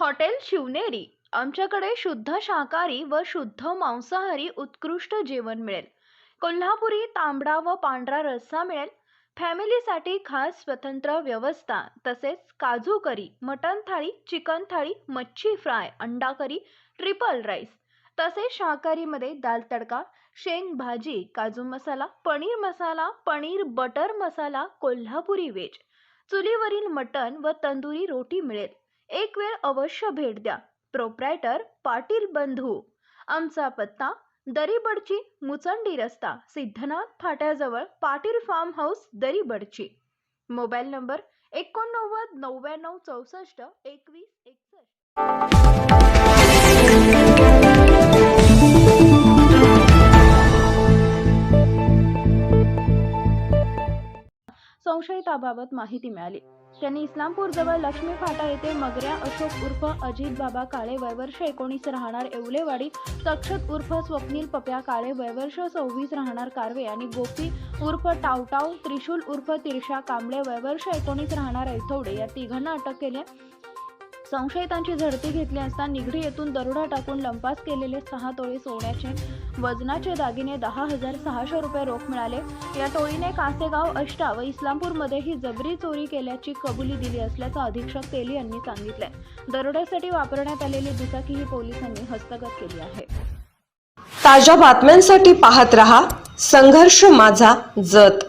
Hotel Shivneri. आमच्याकडे शुद्ध शाकाहारी व शुद्ध मांसाहारी उत्कृष्ट जेवण मिळेल. कोल्हापुरी तांबडा व पांढरा रस्सा मिळेल. फॅमिलीसाठी खास स्वतंत्र व्यवस्था तसेच काजू करी मटन थाळी चिकन थाळी मच्छी फ्राय अंडा करी ट्रिपल राईस. तसेच शाकाहारीमध्ये दाल तडका शेंग भाजी काजू मसाला पनीर मसाला पनीर बटर मसाला कोल्हापुरी वेज चुलीवरील मटण व तंदुरी रोटी मिळेल. एक वेळ अवश्य भेट द्या. प्रोप्रायटर पाटील बंधू. आमचा पत्ता दरीबडची मुचंडी रस्ता सिद्धनाथ फाट्याजवळ Patil farm house Daribadchi. Mobile number एकोणनव्वद नव्याण्णव चौसष्ट एकवीस एकसष्ट. संशयिताबाबत माहिती मिळाली. त्यांनी इस्लामपूर जवळ लक्ष्मी फाटा येथे मगऱ्या अशोक उर्फ अजित बाबा काळे वयवर्ष एकोणीस राहणार येवलेवाडी तक्षत उर्फ स्वप्नील पप्या काळे वयवर्ष सव्वीस राहणार कारवे आणि गोपी उर्फ टावटाव त्रिशूल उर्फ तिरशा कांबळे वयवर्ष एकोणीस राहणार ऐथवडे या तिघांना अटक केली संशयितांची झडती घेतली असता निगडी येथून दरोडा टाकून लंपास केलेले सहा तोळे सोन्याचे वजनाचे दागिने दहा हजार सहाशे रुपये रोख मिळाले. या टोळीने कासेगाव अष्टा व इस्लामपूरमध्येही जबरी चोरी केल्याची कबुली दिली असल्याचं अधीक्षक तेली यांनी सांगितलंय. दरोड्यासाठी वापरण्यात आलेली दुचाकीही पोलिसांनी हस्तगत केली आहे. ताज्या बातम्यांसाठी पाहत रहा. संघर्ष माझा जत.